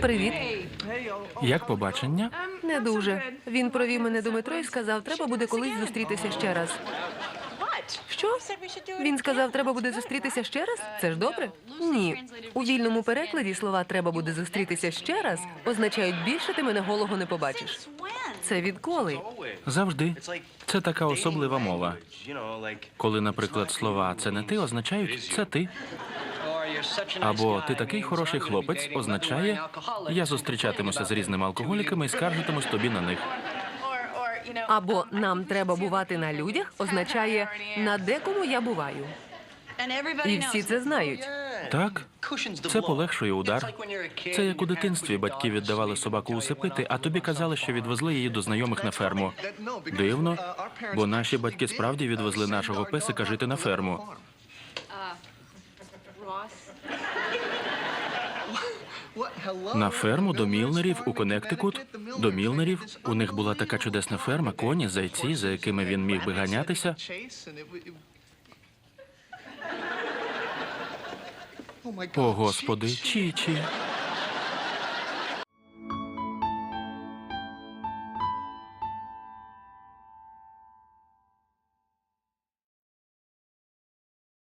Привіт. Як побачення? Не дуже. Він провів мене до метро і сказав, треба буде колись зустрітися ще раз. Що? Він сказав, треба буде зустрітися ще раз? Це ж добре? Ні. У вільному перекладі слова треба буде зустрітися ще раз означають більше ти мене голого не побачиш. Це відколи? Завжди. Це така особлива мова. Коли, наприклад, слова це не ти означають це ти. Або ти такий хороший хлопець означає я зустрічатимуся з різними алкоголіками і скаржитимусь тобі на них. Або нам треба бувати на людях означає на декому я буваю. І всі це знають. Так, це полегшує удар. Це як у дитинстві батьки віддавали собаку усипити, а тобі казали, що відвезли її до знайомих на ферму. Дивно, бо наші батьки справді відвезли нашого песика жити на ферму. На ферму до Мілнерів у Коннектикут. До Мілнерів у них була така чудесна ферма, коні, зайці, за якими він міг би ганятися. О, господи, Чічі.